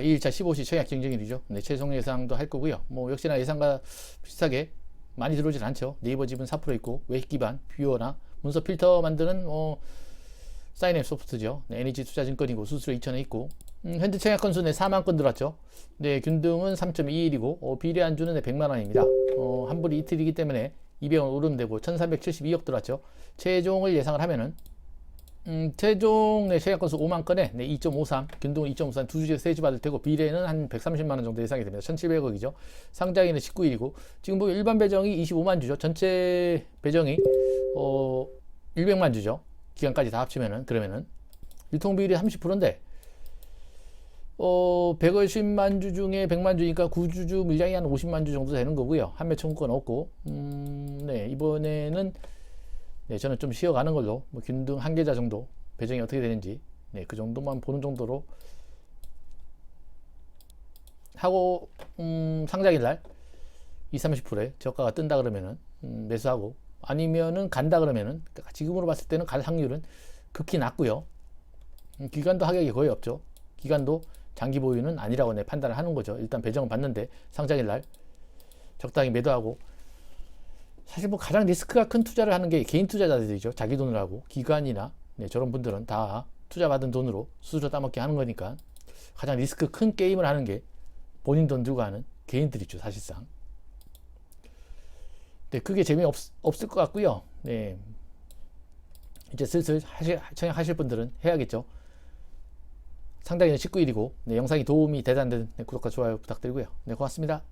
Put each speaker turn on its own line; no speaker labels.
2일차 15시 청약 경쟁일이죠. 네, 최종 예상도 할 거고요. 뭐 역시나 예상과 비슷하게 많이 들어오진 않죠. 네이버 지분 4% 있고 웹 기반 뷰어나 문서 필터 만드는 어, 사인앱 소프트죠. 네, 에너지 투자증권이고 수수료 2천에 있고 음, 현재 청약 건수 네 4만 건 들어왔죠. 네, 균등은 3.21이고 어, 비례 안주는 네, 100만 원입니다. 어, 환불이 이틀이기 때문에 200원 오르면 되고 1372억 들어왔죠. 최종을 예상을 하면은 음, 최종 네, 청약 건수 5만 건에 네, 2.53, 균등은 2.53, 두 주에 세주 받을 테고 비례는 한 130만 원 정도 예상이 됩니다. 1,700억이죠. 상장일은 19일이고 지금 보면 일반 배정이 25만 주죠. 전체 배정이 어 100만 주죠. 기간까지 다 합치면은 그러면은 유통 비율이 30%인데 어 150만 주 중에 100만 주니까 구주주 물량이 한 50만 주 정도 되는 거고요. 한매 청구권 없고 음, 네 이번에는 네, 저는 좀 쉬어가는 걸로 뭐 균등 한 계좌 정도 배정이 어떻게 되는지 네, 그 정도만 보는 정도로 하고 음, 상장일 날 20, 30%의 저가가 뜬다 그러면은 음, 매수하고 아니면은 간다 그러면은 그러니까 지금으로 봤을 때는 갈 확률은 극히 낮고요. 음, 기간도 하격이 거의 없죠. 기간도 장기 보유는 아니라고 내 판단을 하는 거죠. 일단 배정을 받는데 상장일 날 적당히 매도하고 사실 뭐 가장 리스크가 큰 투자를 하는 게 개인 투자자들이죠. 자기 돈으로 하고 기관이나 네, 저런 분들은 다 투자 받은 돈으로 수수료 따먹게 하는 거니까 가장 리스크 큰 게임을 하는 게 본인 돈 들고 하는 개인들이죠. 사실상. 네, 그게 재미없 없을 것 같고요. 네. 이제 슬슬 하실, 청약하실 분들은 해야겠죠. 상당히 19일이고 네, 영상이 도움이 되다는 네, 구독과 좋아요 부탁드리고요. 네, 고맙습니다.